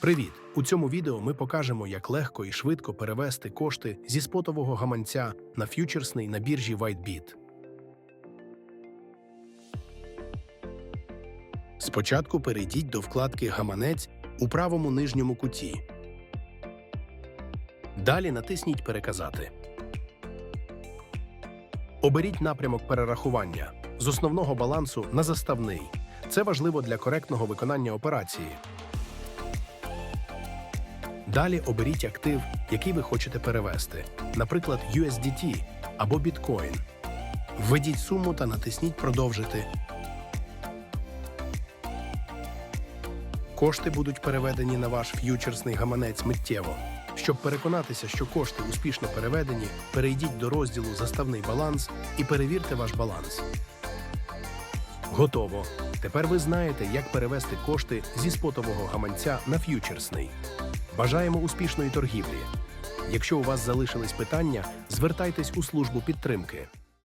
Привіт! У цьому відео ми покажемо, як легко і швидко перевести кошти зі спотового гаманця на ф'ючерсний на біржі WhiteBit. Спочатку перейдіть до вкладки Гаманець у правому нижньому куті. Далі натисніть Переказати. Оберіть напрямок перерахування з основного балансу на заставний. Це важливо для коректного виконання операції. Далі оберіть актив, який ви хочете перевести, наприклад, USDT або Bitcoin. Введіть суму та натисніть Продовжити. Кошти будуть переведені на ваш ф'ючерсний гаманець миттєво. Щоб переконатися, що кошти успішно переведені, перейдіть до розділу Заставний баланс і перевірте ваш баланс. Готово. Тепер ви знаєте, як перевести кошти зі спотового гаманця на ф'ючерсний. Бажаємо успішної торгівлі. Якщо у вас залишились питання, звертайтесь у службу підтримки.